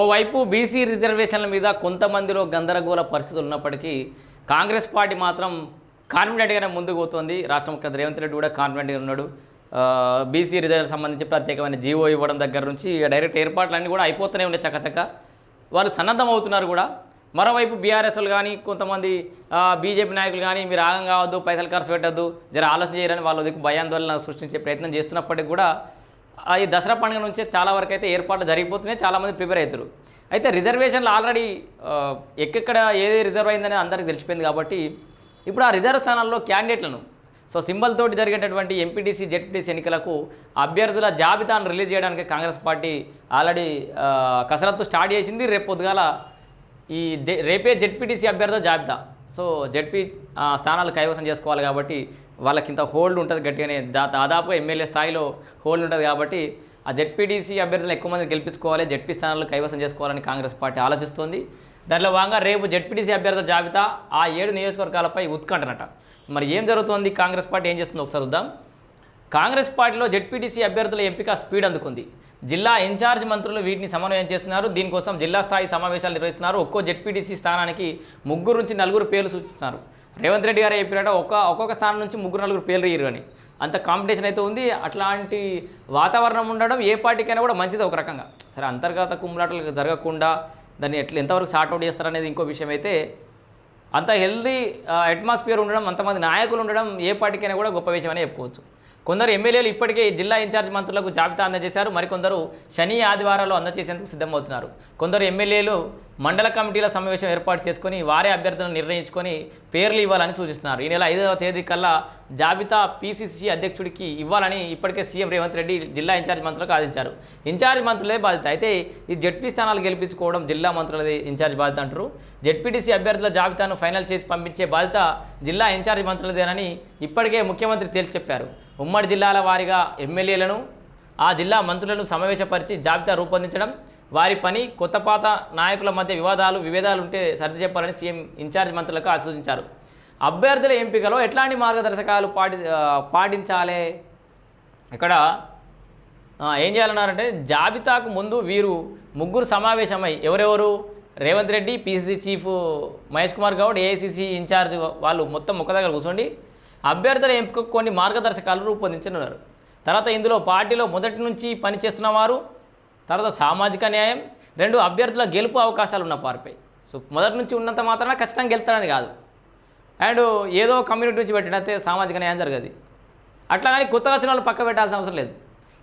ఓవైపు బీసీ రిజర్వేషన్ల మీద కొంతమందిలో గందరగోళ పరిస్థితులు ఉన్నప్పటికీ కాంగ్రెస్ పార్టీ మాత్రం కాన్ఫిడెంట్గానే ముందుకు పోతుంది. రాష్ట్ర ముఖ్యమంత్రి రేవంత్ రెడ్డి కూడా కాన్ఫిడెంట్గా ఉన్నాడు. బీసీ రిజర్వ్ సంబంధించి ప్రత్యేకమైన జీవో ఇవ్వడం దగ్గర నుంచి డైరెక్ట్ ఏర్పాట్లన్నీ కూడా అయిపోతూనే ఉన్నాయి చక్కచక్క వాళ్ళు సన్నద్ధం అవుతున్నారు కూడా. మరోవైపు బీఆర్ఎస్లు కానీ కొంతమంది బీజేపీ నాయకులు కానీ మీరు ఆగం కావద్దు పైసలు ఖర్చు పెట్టద్దు జర ఆలోచన చేయాలని వాళ్ళ దిక్కు భయాందోళన సృష్టించే ప్రయత్నం చేస్తున్నప్పటికీ కూడా ఈ దసరా పండుగ నుంచే చాలా వరకు అయితే ఏర్పాట్లు జరిగిపోతున్నాయి చాలామంది ప్రిపేర్ అవుతారు అయితే రిజర్వేషన్లు ఆల్రెడీ ఎక్కెక్కడ ఏది రిజర్వ్ అయిందని అందరికీ తెలిసిపోయింది కాబట్టి ఇప్పుడు ఆ రిజర్వ్ స్థానాల్లో క్యాండిడేట్లను సో సింబల్ తోటి జరిగేటటువంటి ఎంపీటీసీ జెడ్పీటీసీ ఎన్నికలకు అభ్యర్థుల జాబితాను రిలీజ్ చేయడానికి కాంగ్రెస్ పార్టీ ఆల్రెడీ కసరత్తు స్టార్ట్ చేసింది. రేపు పొద్దుగాల ఈ జె రేపే జెడ్పీటీసీ అభ్యర్థుల జాబితా. సో జెడ్పీ స్థానాలు కైవసం చేసుకోవాలి కాబట్టి వాళ్ళకి ఇంత హోల్డ్ ఉంటుంది గట్టిగానే. దా దాదాపుగా ఎమ్మెల్యే స్థాయిలో హోల్డ్ ఉంటుంది కాబట్టి ఆ జెడ్పీటీసీ అభ్యర్థులను ఎక్కువ మంది గెలిపించుకోవాలి జెడ్పీ స్థానాలు కైవసం చేసుకోవాలని కాంగ్రెస్ పార్టీ ఆలోచిస్తోంది. దానిలో భాగంగా రేపు జెడ్పీటీసీ అభ్యర్థుల జాబితా ఆ ఏడు నియోజకవర్గాలపై ఉత్కంఠనట. మరి ఏం జరుగుతోంది? కాంగ్రెస్ పార్టీ ఏం చేస్తుందో ఒకసారి చూద్దాం. కాంగ్రెస్ పార్టీలో జెడ్పీటీసీ అభ్యర్థుల ఎంపిక స్పీడ్ అందుకుంది. జిల్లా ఇన్ఛార్జ్ మంత్రులు వీటిని సమన్వయం చేస్తున్నారు. దీనికోసం జిల్లా స్థాయి సమావేశాలు నిర్వహిస్తున్నారు. ఒక్కో జెడ్పీటీసీ స్థానానికి ముగ్గురు నుంచి నలుగురు పేర్లు సూచిస్తున్నారు. రేవంత్ రెడ్డి గారు చెప్పినట్ట ఒక ఒక్కొక్క స్థానం నుంచి ముగ్గురు నలుగురు పేర్లు ఇయ్యరు అని. అంత కాంపిటీషన్ అయితే ఉంది. అట్లాంటి వాతావరణం ఉండడం ఏ పార్టీకైనా కూడా మంచిది ఒక రకంగా. సరే అంతర్గత కుమ్ములాటలు జరగకుండా దాన్ని ఎట్లా ఎంతవరకు సార్ట్అవుట్ చేస్తారనేది ఇంకో విషయం అయితే అంత హెల్దీ అట్మాస్ఫియర్ ఉండడం అంతమంది నాయకులు ఉండడం ఏ పార్టీకైనా కూడా గొప్ప విషయం అని చెప్పుకోవచ్చు. కొందరు ఎమ్మెల్యేలు ఇప్పటికే జిల్లా ఇన్ఛార్జ్ మంత్రులకు జాబితా అందజేశారు. మరికొందరు శని ఆదివారాలు అందజేసేందుకు సిద్ధమవుతున్నారు. కొందరు ఎమ్మెల్యేలు మండల కమిటీల సమావేశం ఏర్పాటు చేసుకొని వారే అభ్యర్థులను నిర్ణయించుకొని పేర్లు ఇవ్వాలని సూచిస్తున్నారు. ఈ నెల ఐదవ తేదీ కల్లా జాబితా పీసీసీ అధ్యక్షుడికి ఇవ్వాలని ఇప్పటికే సీఎం రేవంత్ రెడ్డి జిల్లా ఇన్ఛార్జ్ మంత్రులకు ఆదించారు ఇన్ఛార్జ్ మంత్రులే బాధ్యత. అయితే ఈ జెడ్పీ స్థానాలు గెలిపించుకోవడం జిల్లా మంత్రులది ఇన్ఛార్జ్ బాధ్యత అంటారు. జెడ్పీటీసీ అభ్యర్థుల జాబితాను ఫైనల్ చేసి పంపించే బాధ్యత జిల్లా ఇన్ఛార్జ్ మంత్రులదేనని ఇప్పటికే ముఖ్యమంత్రి తేల్చి చెప్పారు. ఉమ్మడి జిల్లాల వారీగా ఎమ్మెల్యేలను ఆ జిల్లా మంత్రులను సమావేశపరిచి జాబితా రూపొందించడం వారి పని కొత్త పాత నాయకుల మధ్య వివాదాలు విభేదాలు ఉంటే సర్ది చెప్పాలని సీఎం ఇన్ఛార్జ్ మంత్రులకు సూచించారు అభ్యర్థుల ఎంపికలో ఎట్లాంటి మార్గదర్శకాలు పాటి పాటించాలి? ఇక్కడ ఏం చేయాలన్నారంటే జాబితాకు ముందు వీరు ముగ్గురు సమావేశమై ఎవరెవరు? Revanth Reddy PCC chief Mahesh Kumar Goud AICC incharge వాళ్ళు మొత్తం ఒక్క దగ్గర కూర్చోండి. అభ్యర్థుల ఎంపికకు కొన్ని మార్గదర్శకాలు రూపొందించనున్నారు. తర్వాత ఇందులో పార్టీలో మొదటి నుంచి పనిచేస్తున్న వారు తర్వాత సామాజిక న్యాయం రెండు అభ్యర్థుల గెలుపు అవకాశాలు ఉన్న వారిపై సో మొదటి నుంచి ఉన్నంత మాత్రమే ఖచ్చితంగా గెలుతాడని కాదు. అండ్ ఏదో కమ్యూనిటీ నుంచి పెట్టినట్టే సామాజిక న్యాయం జరగదు. అట్లా కానీ కొత్త వచ్చిన పక్క పెట్టాల్సిన అవసరం లేదు.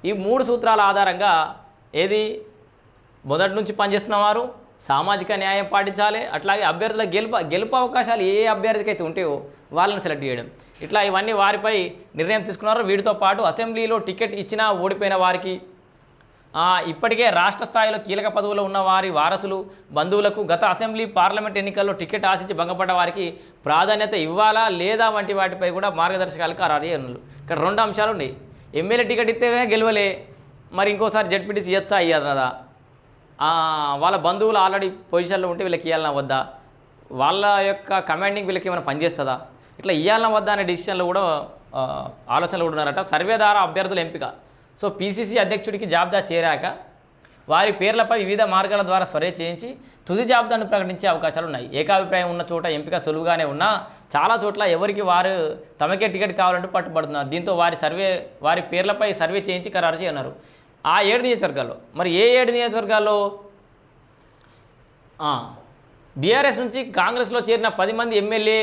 ఈ మూడు సూత్రాల ఆధారంగా ఏది? మొదటి నుంచి పనిచేస్తున్న వారు సామాజిక న్యాయం పాటించాలి అట్లాగే అభ్యర్థుల గెలుపు గెలుపు అవకాశాలు ఏ అభ్యర్థికి అయితే ఉంటాయో వాళ్ళని సెలెక్ట్ చేయడం. ఇట్లా ఇవన్నీ వారిపై నిర్ణయం తీసుకున్నారు. వీటితో పాటు అసెంబ్లీలో టికెట్ ఇచ్చినా ఓడిపోయిన వారికి ఇప్పటికే రాష్ట్ర స్థాయిలో కీలక పదవులో ఉన్న వారి వారసులు బంధువులకు గత అసెంబ్లీ పార్లమెంట్ ఎన్నికల్లో టికెట్ ఆశించి భంగపడ్డ వారికి ప్రాధాన్యత ఇవ్వాలా లేదా వంటి వాటిపై కూడా మార్గదర్శకాలు ఖరారు ఇక్కడ రెండు అంశాలు ఉన్నాయి ఎమ్మెల్యే టికెట్ ఇస్తేనే గెలవలే. మరి ఇంకోసారి జడ్పీటీసీ ఇచ్చా అయ్యారు కదా. వాళ్ళ బంధువులు ఆల్రెడీ పొజిషన్లో ఉంటే వీళ్ళకి ఇవ్వాలన్నా వద్దా? వాళ్ళ యొక్క కమాండింగ్ వీళ్ళకి ఏమైనా పనిచేస్తుందా ఇట్లా ఇవ్వాలన్నా వద్దా అనే డిసిషన్లు కూడా ఆలోచనలు కూడా ఉన్నారట. సర్వే ద్వారా అభ్యర్థుల ఎంపిక. సో పీసీసీ అధ్యక్షుడికి జాబితా చేరాక వారి పేర్లపై వివిధ మార్గాల ద్వారా స్వరే చేయించి తుది జాబితాను ప్రకటించే అవకాశాలు ఉన్నాయి. ఏకాభిప్రాయం ఉన్న చోట ఎంపిక సులువుగానే ఉన్నా చాలా చోట్ల ఎవరికి వారు తమకే టికెట్ కావాలంటూ పట్టుబడుతున్నారు. దీంతో వారి సర్వే వారి పేర్లపై సర్వే చేయించి ఖరారు చేయన్నారు. ఆ ఏడు నియోజకవర్గాల్లో. మరి ఏ ఏడు నియోజకవర్గాల్లో? బీఆర్ఎస్ నుంచి కాంగ్రెస్లో చేరిన పది మంది ఎమ్మెల్యే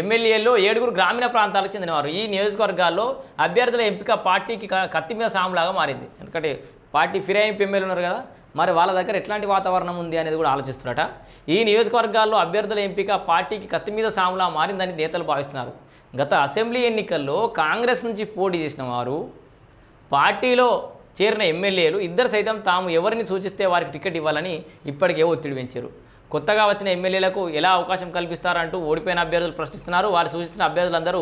ఎమ్మెల్యేలు ఏడుగురు గ్రామీణ ప్రాంతాలకు చెందినవారు. ఈ నియోజకవర్గాల్లో అభ్యర్థుల ఎంపిక పార్టీకి కత్తి మీద సాములాగా మారింది. ఎందుకంటే పార్టీ ఫిరాయింపు ఎమ్మెల్యేలు ఉన్నారు కదా మరి వాళ్ళ దగ్గర ఎట్లాంటి వాతావరణం ఉంది అనేది కూడా ఆలోచిస్తున్నారట. ఈ నియోజకవర్గాల్లో అభ్యర్థుల ఎంపిక పార్టీకి కత్తి మీద సాములా మారిందని నేతలు భావిస్తున్నారు. గత అసెంబ్లీ ఎన్నికల్లో కాంగ్రెస్ నుంచి పోటీ చేసిన వారు పార్టీలో చేరిన ఎమ్మెల్యేలు ఇద్దరు సైతం తాము ఎవరిని సూచిస్తే వారికి టికెట్ ఇవ్వాలని ఇప్పటికే ఒత్తిడి పెంచారు. కొత్తగా వచ్చిన ఎమ్మెల్యేలకు ఎలా అవకాశం కల్పిస్తారంటూ ఓడిపోయిన అభ్యర్థులు ప్రశ్నిస్తున్నారు. వారు సూచించిన అభ్యర్థులందరూ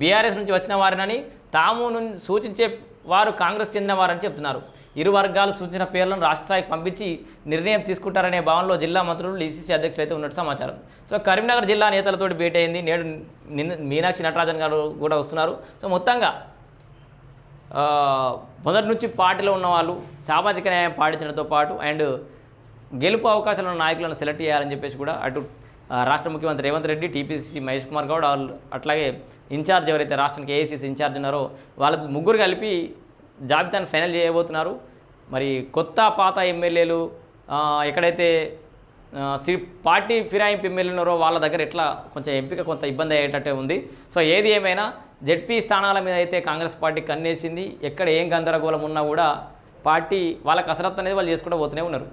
బీఆర్ఎస్ నుంచి వచ్చిన వారినని తాము సూచించే వారు కాంగ్రెస్ చెందిన వారని చెప్తున్నారు. ఇరు వర్గాలు సూచించిన పేర్లను రాష్ట్ర స్థాయికి పంపించి నిర్ణయం తీసుకుంటారనే భావనలో జిల్లా మంత్రులు డీసీసీ అధ్యక్షులు అయితే ఉన్నట్టు సమాచారం. సో కరీంనగర్ జిల్లా నేతలతో భేటీ అయింది నేడు మీనాక్షి నటరాజన్ గారు కూడా వస్తున్నారు. సో మొత్తంగా మొదటి నుంచి పార్టీలో ఉన్నవాళ్ళు సామాజిక న్యాయం పాటించడంతో పాటు అండ్ గెలుపు అవకాశాలు ఉన్న నాయకులను సెలెక్ట్ చేయాలని చెప్పేసి కూడా అటు రాష్ట్ర ముఖ్యమంత్రి రేవంత్ రెడ్డి టీపీసీసీ మహేష్ కుమార్ గౌడ్ వాళ్ళు అట్లాగే ఇన్ఛార్జ్ ఎవరైతే రాష్ట్రానికి ఏఐసీసీ ఇన్ఛార్జ్ ఉన్నారో వాళ్ళ ముగ్గురు కలిపి జాబితాను ఫైనల్ చేయబోతున్నారు. మరి కొత్త పాత ఎమ్మెల్యేలు ఎక్కడైతే ఆ, పార్టీ ఫిరాయింపు ఎమ్మెల్యేలు ఉన్నారో వాళ్ళ దగ్గర ఎట్లా కొంచెం ఎంపిక కొంత ఇబ్బంది అయ్యేటట్టే ఉంది. సో ఏది ఏమైనా జెడ్పీ స్థానాల మీద అయితే కాంగ్రెస్ పార్టీ కన్నేసింది. ఎక్కడ ఏం గందరగోళం ఉన్నా కూడా పార్టీ వాళ్ళ కసరత్తు అనేది వాళ్ళు చేసుకుంటూ పోతూనే ఉన్నారు.